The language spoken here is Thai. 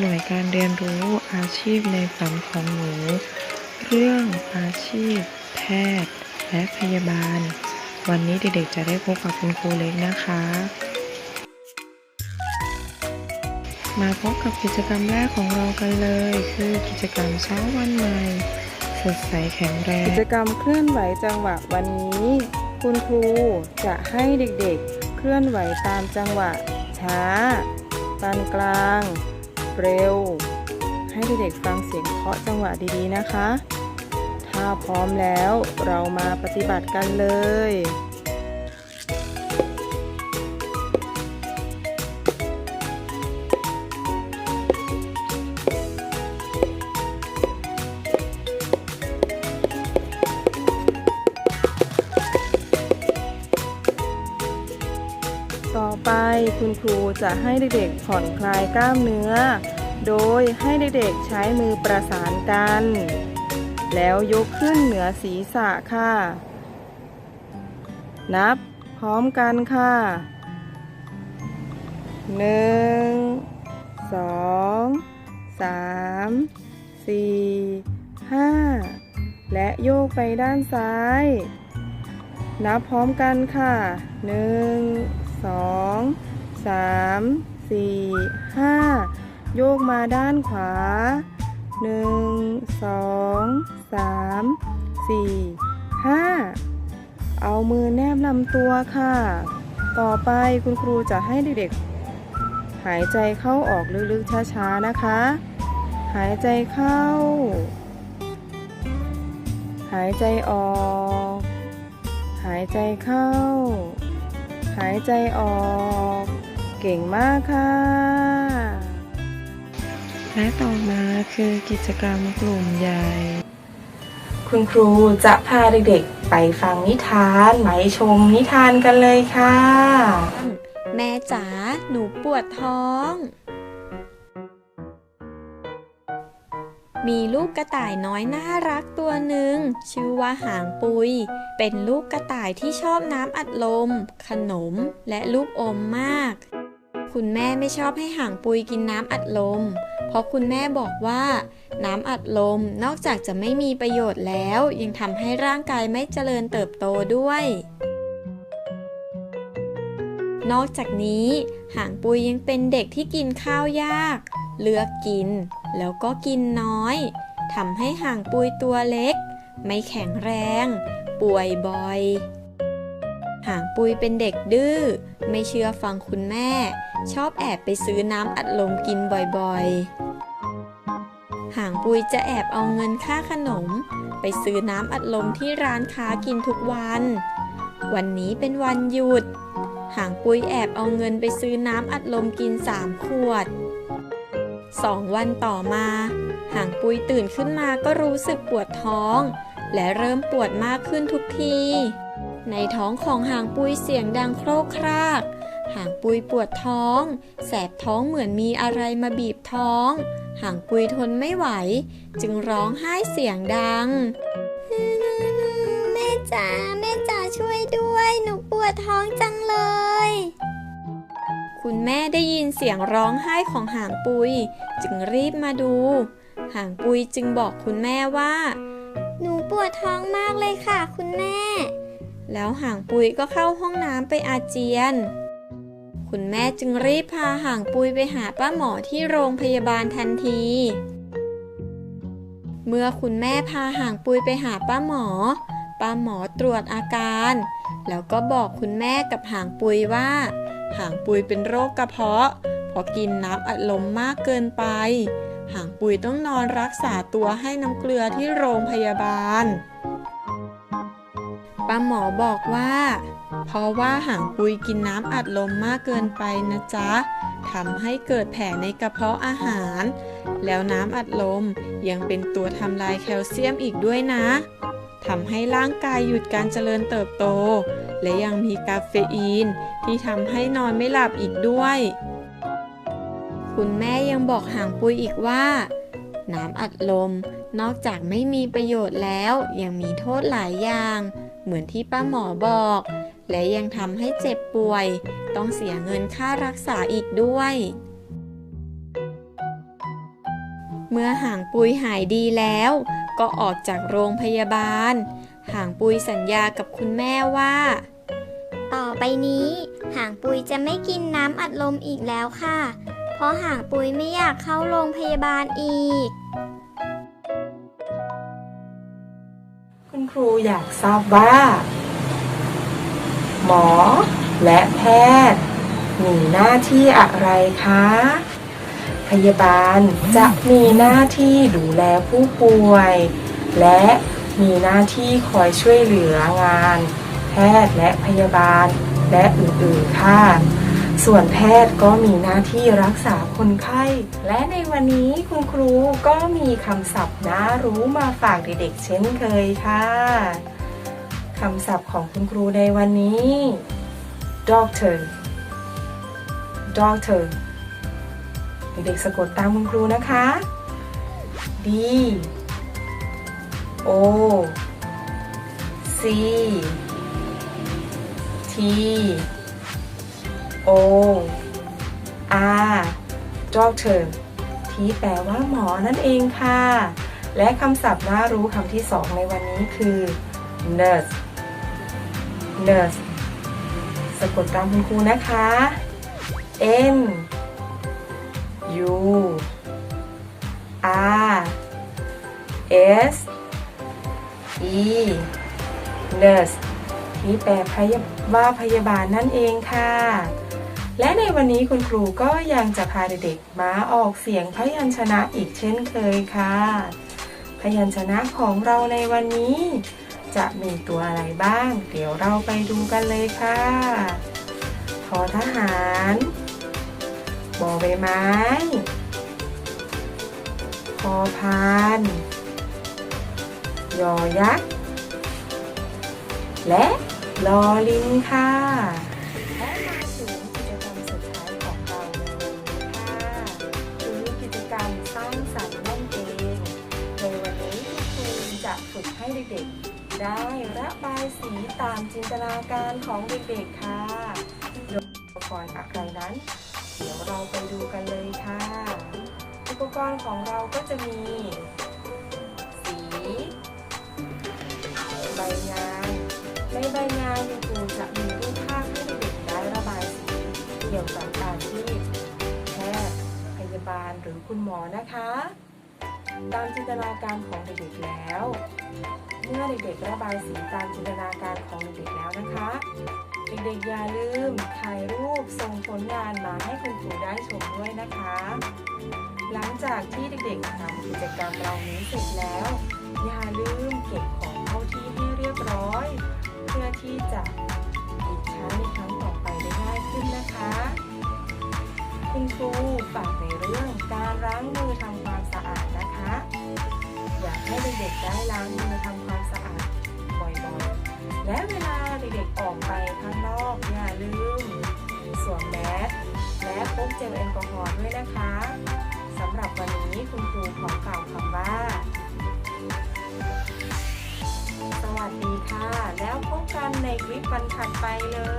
หน่วยการเรียนรู้อาชีพในฝันของหนู เรื่องอาชีพ แพทย์ และพยาบาล วันนี้เด็กๆจะได้พบกับคุณครูเล็กนะคะ มาพบกับกิจกรรมแรกของเรากันเลย คือกิจกรรมเช้าวันใหม่สดใสแข็งแรง กิจกรรมเคลื่อนไหวจังหวะวันนี้ คุณครูจะให้เด็กๆ เคลื่อนไหวตามจังหวะ ช้า ปานกลาง เร็ว ให้เด็กๆฟังเสียงเคาะจังหวะดีๆนะคะ ถ้าพร้อมแล้วเรามาปฏิบัติกันเลยต่อไปคุณครูจะให้เด็กๆผ่อนคลายกล้ามเนื้อ โดยให้เด็กๆใช้มือประสานกัน แล้วยกขึ้นเหนือศีรษะค่ะ นับพร้อมกันค่ะหนึ่งสองสามสี่ห้าและโยกไปด้านซ้าย นับพร้อมกันค่ะหนึ่งสองสามสี่ห้า โยกมาด้านขวาหนึ่งสองสามสี่ห้าเอามือแนบลำตัวค่ะ ต่อไปคุณครูจะให้เด็กๆ หายใจเข้าออกลึกๆ ช้าๆ นะคะ หายใจเข้า หายใจออก หายใจเข้า หายใจออก เก่งมากค่ะ และต่อมาคือกิจกรรมกลุ่มใหญ่ คุณครูจะพาเด็กๆไปฟังนิทานไหมชมนิทานกันเลยค่ะ แม่จ๋าหนูปวดท้อง มีลูกกระต่ายน้อยน่ารักตัวหนึ่งชื่อว่าหางปุย เป็นลูกกระต่ายที่ชอบน้ำอัดลม ขนมและลูกอมมาก คุณแม่ไม่ชอบให้หางปุยกินน้ำอัดลม เพราะคุณแม่บอกว่า น้ำอัดลมนอกจากจะไม่มีประโยชน์แล้ว ยังทำให้ร่างกายไม่เจริญเติบโตด้วย นอกจากนี้หางปุยยังเป็นเด็กที่กินข้าวยาก เลือกกิน แล้วก็กินน้อยทำให้หางปุยตัวเล็ก ไม่แข็งแรง ป่วยบ่อยหางปุยเป็นเด็กดื้อ ไม่เชื่อฟังคุณแม่ ชอบแอบไปซื้อน้ำอัดลมกินบ่อยๆหางปุยจะแอบเอาเงินค่าขนม ไปซื้อน้ำอัดลมที่ร้านค้ากินทุกวัน วันนี้เป็นวันหยุดหางปุยแอบเอาเงินไปซื้อน้ำอัดลมกินสามขวดสองวันต่อมาหางปุยตื่นขึ้นมาก็รู้สึกปวดท้อง และเริ่มปวดมากขึ้นทุกที ในท้องของหางปุยเสียงดังโครกคราก หางปุยปวดท้อง แสบท้องเหมือนมีอะไรมาบีบท้อง หางปุยทนไม่ไหว จึงร้องไห้เสียงดังแม่จ๋าแม่จ๋าช่วยด้วย หนูปวดท้องจังเลย คุณแม่ได้ยินเสียงร้องไห้ของหางปุย จึงรีบมาดู หางปุยจึงบอกคุณแม่ว่า หนูปวดท้องมากเลยค่ะ คุณแม่แล้วหางปุยก็เข้าห้องน้ำไปอาเจียน คุณแม่จึงรีบพาหางปุยไปหาป้าหมอที่โรงพยาบาลทันที เมื่อคุณแม่พาหางปุยไปหาป้าหมอ ป้าหมอตรวจอาการ แล้วก็บอกคุณแม่กับหางปุยว่าหางปุยเป็นโรคกระเพาะเพราะกินน้ำอัดลมมากเกินไปหางปุยต้องนอนรักษาตัวให้น้ำเกลือที่โรงพยาบาล ป้าหมอบอกว่า เพราะว่าหางปุยกินน้ำอัดลมมากเกินไปนะจ๊ะทำให้เกิดแผลในกระเพาะอาหาร แล้วน้ำอัดลมยังเป็นตัวทำลายแคลเซียมอีกด้วยนะทำให้ร่างกายหยุดการเจริญเติบโต และยังมีกาเฟอีน ที่ทำให้นอนไม่หลับอีกด้วย คุณแม่ยังบอกหางปุยอีกว่า น้ำอัดลมนอกจากไม่มีประโยชน์แล้วยังมีโทษหลายอย่าง เหมือนที่ป้าหมอบอก และยังทำให้เจ็บป่วย ต้องเสียเงินค่ารักษาอีกด้วย เมื่อหางปุยหายดีแล้ว ก็ออกจากโรงพยาบาลหางปุยสัญญากับคุณแม่ว่า ต่อไปนี้หางปุยจะไม่กินน้ำอัดลมอีกแล้วค่ะ เพราะหางปุยไม่อยากเข้าโรงพยาบาลอีก ครูอยากทราบว่า หมอและแพทย์มีหน้าที่อะไรคะ พยาบาลจะมีหน้าที่ดูแลผู้ป่วย และมีหน้าที่คอยช่วยเหลืองาน แพทย์และพยาบาลและอื่นๆค่ะ ส่วนแพทย์ก็มีหน้าที่รักษาคนไข้ และในวันนี้คุณครูก็มีคำศัพท์น่ารู้มาฝากเด็กๆเช่นเคยค่ะคำศัพท์ของคุณครูในวันนี้ doctor doctor เด็กๆสะกดตามคุณครูนะคะ D O C T O R doctor ที่แปลว่าหมอนั่นเองค่ะ และคำศัพท์น่ารู้คำที่สองในวันนี้คือ nurse nurse สะกดตามคุณครูนะคะ N U R S E nurse ที่แปลว่าพยาบาลนั่นเองค่ะ และในวันนี้คุณครูก็ยังจะพาเด็กๆมาออกเสียงพยัญชนะอีกเช่นเคยค่ะ พยัญชนะของเราในวันนี้ จะมีตัวอะไรบ้าง เดี๋ยวเราไปดูกันเลยค่ะทอทหารบอใบไม้พอพานยอยักษ์และลอลิงค่ะและ จะฝึกให้เด็กๆ ได้ระบายสีตามจินตนาการของเด็กๆค่ะโดยอุปกรณ์อะไรนั้น เดี๋ยวเราไปดูกันเลยค่ะ อุปกรณ์ของเราก็จะมี สี ใบงานในใบงานคุณครูจะมีรูปภาพให้เด็กๆได้ระบายสีเกี่ยวกับอาชีพแพทย์พยาบาลหรือคุณหมอนะคะ ตามจินตนาการของเด็กๆแล้ว เมื่อเด็กๆระบายสีตามจินตนาการของเด็กๆแล้วนะคะ เด็กๆอย่าลืมถ่ายรูปส่งผลงานมาให้คุณครูได้ชมด้วยนะคะ หลังจากที่เด็กๆทำกิจกรรมเหล่านี้เสร็จแล้ว อย่าลืมเก็บของเข้าที่ให้เรียบร้อย เพื่อที่จะหยิบใช้ในครั้งต่อไปได้ง่ายขึ้นนะคะ คุณครูฝากในเรื่องการล้างมือทำ ให้เด็กๆได้ล้างมือทำความสะอาดบ่อยๆ และเวลาเด็กๆออกไปข้างนอกอย่าลืมสวมแมสและพกเจลแอลกอฮอล์ด้วยนะคะสำหรับวันนี้คุณครูขอกล่าวคำว่า สวัสดีค่ะ แล้วพบกันในคลิปวันถัดไปเลย